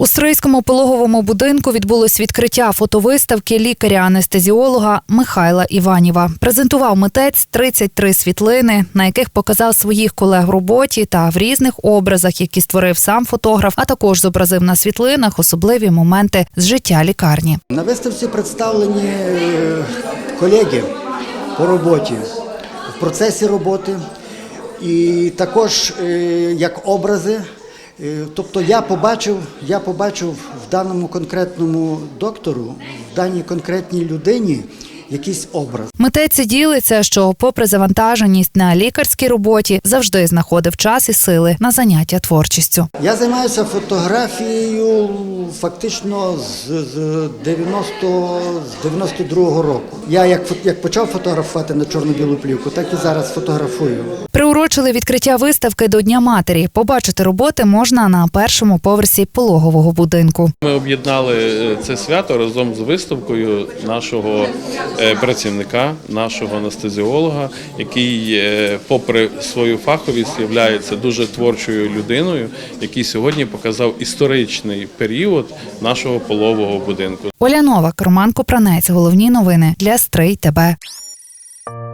У Стрийському пологовому будинку відбулось відкриття фотовиставки лікаря-анестезіолога Михайла Іваніва. Презентував митець 33 світлини, на яких показав своїх колег в роботі та в різних образах, які створив сам фотограф, а також зобразив на світлинах особливі моменти з життя лікарні. На виставці представлені е, колеги по роботі, в процесі роботи, і також е, як образи. Е, Тобто я побачив, я побачив в даному конкретному доктору, в даній конкретній людині якийсь образ. Митець ділиться, що, попри завантаженість на лікарській роботі, завжди знаходив час і сили на заняття творчістю. Я займаюся фотографією фактично з, з 90 з 92-го року. Я як, як почав фотографувати на чорно-білу плівку, так і зараз фотографую. Приурочили відкриття виставки до Дня матері. Побачити роботи можна на першому поверсі пологового будинку. Ми об'єднали е, це свято разом з виставкою нашого працівника, нашого анестезіолога, який, е, попри свою фаховість, є дуже творчою людиною, який сьогодні показав історичний період нашого полового будинку. Оля Новак, Роман Копранець. Головні новини для Стрий ТБ.